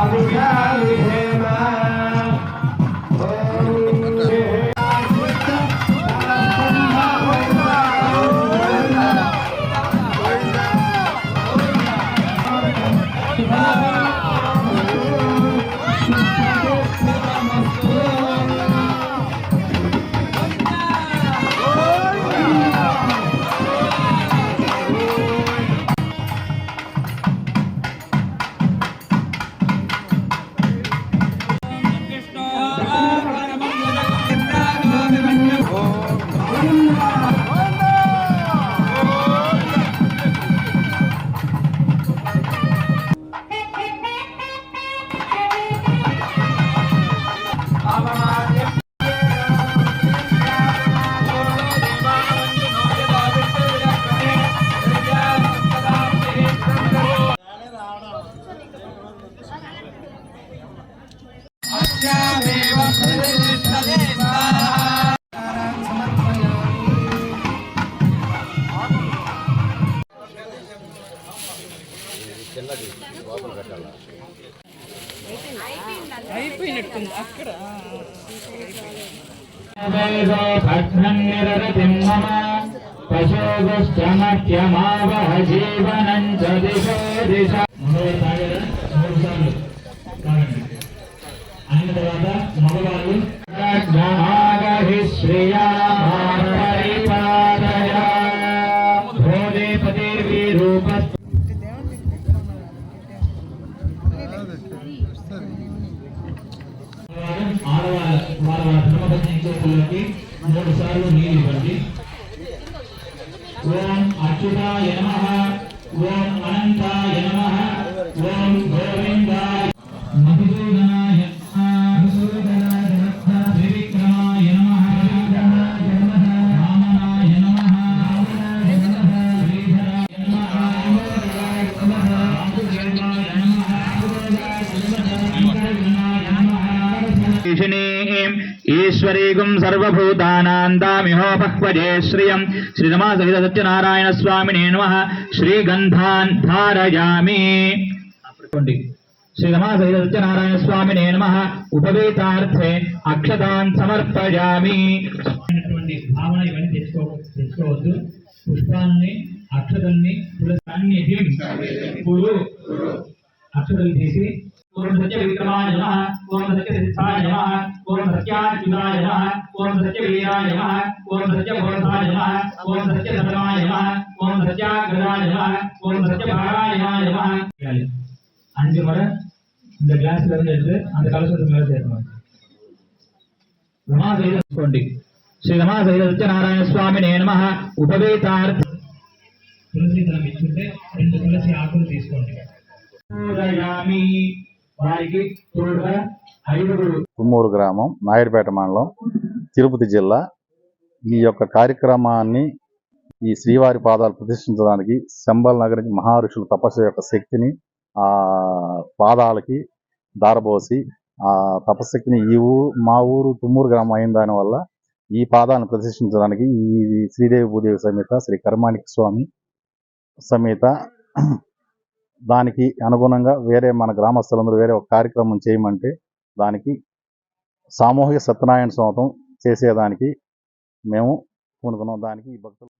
अभिजालिधेमा అయిపోయినట్టుంది అక్కడ. వేదో జీవనం చ దిశో దిశ మూడు సార్లు నీళ్ళు ఇవ్వండి ఓం అచ్యుతాయ నమ ఓం అనంతాయ నమ ఓం ఈశ్వరీగుం సర్వభూతానాందామిహోపహ్వజే శ్రియం. శ్రీరమా సహిత సత్యనారాయణ స్వామినే నమ. శ్రీగంధాన్ ధారయామి. శ్రీరమా సహిత సత్యనారాయణ స్వామినే నమ. ఉపవేతార్థే అక్షతాన్ సమర్పయామి. భావన ఇవన్నీ తెచ్చుకో తెచ్చుకోవద్దు పుష్పాన్ని అక్షతల్ని తులసాన్ని గురు అక్షతలు తీసి ఓం సత్య విక్రమాయ నమ ఓం సత్య సిద్ధాయ నమ ఓం సత్యాచ్యుతాయ నమ ఓం సత్య వీరాయ నమ ఓం సత్య బోధాయ నమ ఓం సత్య ధర్మాయ నమ ఓం సత్యాగ్రహాయ నమ ఓం సత్య పారాయణాయ నమ அஞ்சு முறை இந்த கிளாஸ்ல இருந்து எடுத்து அந்த கலசத்துக்கு மேல சேர்க்கணும் రమా సహిత తీసుకోండి శ్రీ రమా సహిత సత్యనారాయణ స్వామి నేనమ ఉపవేతార్థ తులసి దళం ఇచ్చుంటే రెండు తులసి ఆకులు తీసుకోండి తుమ్మూరు గ్రామం నాయుడుపేట మండలం తిరుపతి జిల్లా. ఈ యొక్క కార్యక్రమాన్ని ఈ శ్రీవారి పాదాలు ప్రతిష్ఠించడానికి శంబల్ నగర్ నుంచి మహర్షుల తపస్సు యొక్క శక్తిని ఆ పాదాలకి దారబోసి ఆ తపశక్తిని ఈ ఊరు మా ఊరు తుమ్మూరు గ్రామం అయిన దానివల్ల ఈ పాదాలను ప్రతిష్ఠించడానికి ఈ శ్రీదేవి భూదేవి సమేత శ్రీ కర్మాణిక స్వామి సమేత దానికి అనుగుణంగా వేరే మన గ్రామస్తులందరూ వేరే ఒక కార్యక్రమం చేయమంటే దానికి సామూహిక సత్యనారాయణ స్వాతం చేసేదానికి మేము కొనుక్కున్నాం దానికి ఈ భక్తులు